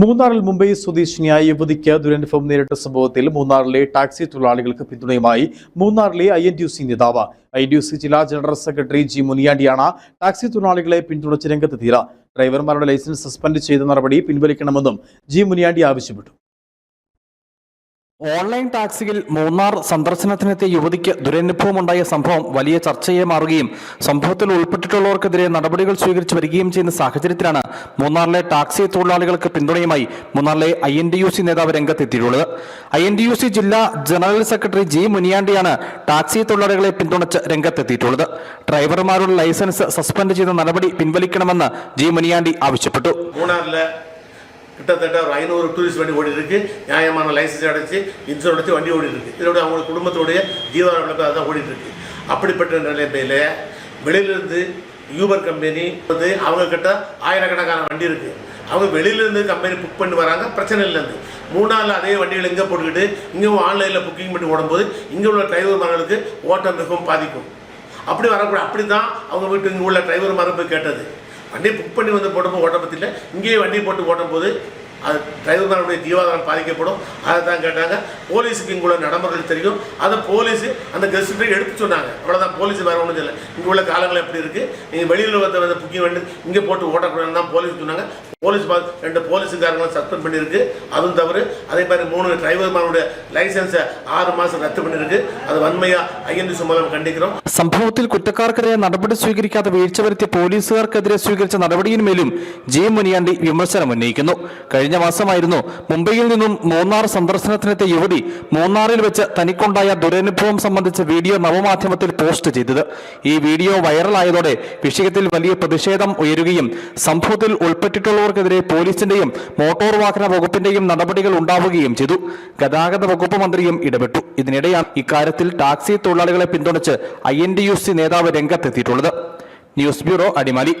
മൂന്നാറിൽ മുംബൈ സ്വദേശിനിയായ യുവതിക്ക് ദുരനുഭവം നേരിട്ട സംഭവത്തിൽ മൂന്നാറിലെ ടാക്സി തൊഴിലാളികൾക്ക് പിന്തുണയുമായി മൂന്നാറിലെ I N D U C നേതാവ്. ഐ ഡി യു സി ജില്ലാ ജനറൽ സെക്രട്ടറി ജി മുനിയാണ്ടിയാണ് ടാക്സി തൊഴിലാളികളെ പിന്തുണച്ച് രംഗത്തെത്തിയത്. ഡ്രൈവർമാരുടെ ലൈസൻസ് സസ്പെൻഡ് ചെയ്ത നടപടി പിൻവലിക്കണമെന്നും ജി മുനിയാണ്ടി ആവശ്യപ്പെട്ടു. ഓൺലൈൻ ടാക്സിയിൽ മൂന്നാർ സന്ദർശനത്തിനെത്തിയ യുവതിക്ക് ദുരനുഭവമുണ്ടായ സംഭവം വലിയ ചർച്ചയെ മാറുകയും സംഭവത്തിൽ ഉൾപ്പെട്ടിട്ടുള്ളവർക്കെതിരെ നടപടികൾ സ്വീകരിച്ചു വരികയും ചെയ്യുന്ന സാഹചര്യത്തിലാണ് മൂന്നാറിലെ ടാക്സി തൊഴിലാളികൾക്ക് പിന്തുണയുമായി മൂന്നാറിലെ I N D U C നേതാവ് രംഗത്തെത്തിയിട്ടുള്ളത്. I N D U C ജില്ലാ ജനറൽ സെക്രട്ടറി ജി മുനിയാണ്ടിയാണ് ടാക്സി തൊഴിലാളികളെ പിന്തുണച്ച് രംഗത്തെത്തിയിട്ടുള്ളത്. ഡ്രൈവർമാരുടെ ലൈസൻസ് സസ്പെൻഡ് ചെയ്ത നടപടി പിൻവലിക്കണമെന്ന് ജി മുനിയാണ്ടി ആവശ്യപ്പെട്ടു. கிட்டத்தட்ட ஒரு ஐநூறு டூரிஸ்ட் வண்டி ஓடி இருக்கு நியாயமான லைசன்ஸ் அடைச்சி இன்சூரன்ஸ் அடைச்சி வண்டி ஓடி இருக்கு இதோட அவங்க குடும்பத்தோடைய ஜீவனம் அதான் ஓடிட்டு இருக்கு அப்படிப்பட்ட நிலைமையில் வெளியிலிருந்து யூபர் கம்பெனி வந்து அவங்க கிட்ட ஆயிரக்கணக்கான வண்டி இருக்கு. அவங்க வெளியிலேருந்து கம்பெனி புக் பண்ணி வராங்க. பிரச்சனை இல்லைந்து மூணாரில் அதே வண்டிகள் இங்கே போட்டுக்கிட்டு இங்கேயும் ஆன்லைனில் புக்கிங் பண்ணி ஓடும்போது இங்கே உள்ள டிரைவர் மரங்களுக்கு ஓட்டம் மிகவும் பாதிக்கும். அப்படி வரக்கூடாது அப்படி தான் அவங்க வீட்டு இங்கே உள்ள டிரைவர் மரபு கேட்டது. வண்டியை புக் பண்ணி வந்து போடும்போது ஓட்ட பற்றியில் இங்கேயே வண்டி போட்டு ஓட்டும் போது அது டிரைவர்மாருடைய ஜீவாதாரம் பாதிக்கப்படும் அதை தான் கேட்டாங்க போலீஸுக்கு இங்கே உள்ள நடைமுறைகள் தெரியும் அதை போலீஸ் அந்த கெஸ்ட்டை எடுத்து சொன்னாங்க அவ்வளோதான் போலீஸ் வேறு ஒன்றும் இல்லை இங்கே உள்ள காலங்கள் எப்படி இருக்குது நீங்கள் வெளியில் வந்து வந்து புக்கிங் வந்து இங்கே போட்டு ஓட்டக்கூடாதுன்னு தான் போலீஸ் சொன்னாங்க போலீஸ் பா- ரெண்டு போலீஸுக்காரங்களும் சஸ்பெண்ட் பண்ணியிருக்கு அதுவும் தவறு அதே மாதிரி மூணு டிரைவர்மாருடைய லைசன்ஸை ஆறு மாதம் ரத்து பண்ணியிருக்கு அது வன்மையாக ஐஎன்டி மூலம் கண்டிக்கிறோம் സംഭവത്തിൽ കുറ്റക്കാർക്കെതിരെ നടപടി സ്വീകരിക്കാതെ വീഴ്ച വരുത്തിയ പോലീസുകാർക്കെതിരെ സ്വീകരിച്ച നടപടിയിന്മേലും ജി മുനിയാണ്ടി വിമർശനം ഉന്നയിക്കുന്നു കഴിഞ്ഞ മാസമായിരുന്നു മുംബൈയിൽ നിന്നും മൂന്നാർ സന്ദർശനത്തിനെത്തിയ യുവതി മൂന്നാറിൽ വെച്ച് തനിക്കുണ്ടായ ദുരനുഭവം സംബന്ധിച്ച വീഡിയോ നവമാധ്യമത്തിൽ പോസ്റ്റ് ചെയ്തത്. ഈ വീഡിയോ വൈറലായതോടെ വിഷയത്തിൽ വലിയ പ്രതിഷേധം ഉയരുകയും സംഭവത്തിൽ ഉൾപ്പെട്ടിട്ടുള്ളവർക്കെതിരെ പോലീസിന്റെയും മോട്ടോർ വാഹന വകുപ്പിന്റെയും നടപടികൾ ഉണ്ടാവുകയും ചെയ്തു. ഗതാഗത വകുപ്പ് മന്ത്രിയും ഇടപെട്ടു. ഇതിനിടെയാണ് ഇക്കാര്യത്തിൽ ടാക്സി തൊഴിലാളികളെ പിന്തുണച്ച് ഐ നേതാവ് രംഗത്തെത്തിയിട്ടുള്ളത്. News bureau Adimali.